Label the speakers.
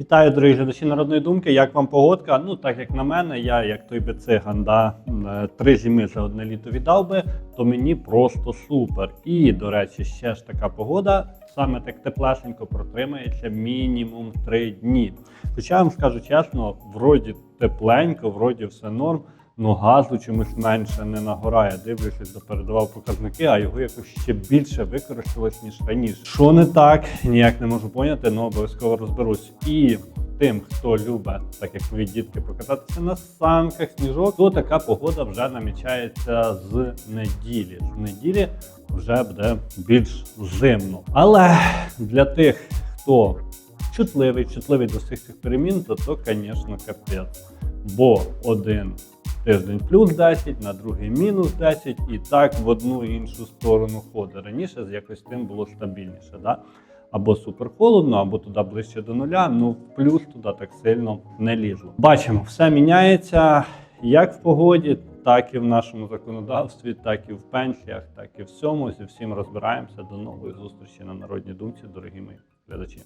Speaker 1: Вітаю, дорогі глядачі народної думки. Як вам погодка? Ну, так як на мене, я як той би циган, да, е, три зими за одне літо віддав би, то мені просто супер. І, до речі, ще ж така погода, саме так теплесенько протримається мінімум три дні. Хоча я вам скажу чесно, вроді тепленько, вроді все норм. Ну, газу чомусь менше не нагорає. Дивлюся, допередавав показники, а його якось ще більше використалось, ніж раніше. Що не так, ніяк не можу поняти, але обов'язково розберусь. І тим, хто любить, так як мої дітки, покататися на санках, сніжок, то така погода вже намічається з неділі. З неділі вже буде більш зимно. Але для тих, хто чутливий, чутливий до всіх цих перемін, то то, звісно, капець. Бо один тиждень плюс 10, на другий мінус 10, і так в одну і іншу сторону ходить. Раніше з якось тим було стабільніше. Да? Або супер холодно, або туди ближче до нуля. Ну плюс туди так сильно не лізло. Бачимо, все міняється як в погоді, так і в нашому законодавстві, так і в пенсіях, так і в всьому. Зі всім розбираємося. До нової зустрічі на народній думці, дорогі мої глядачі.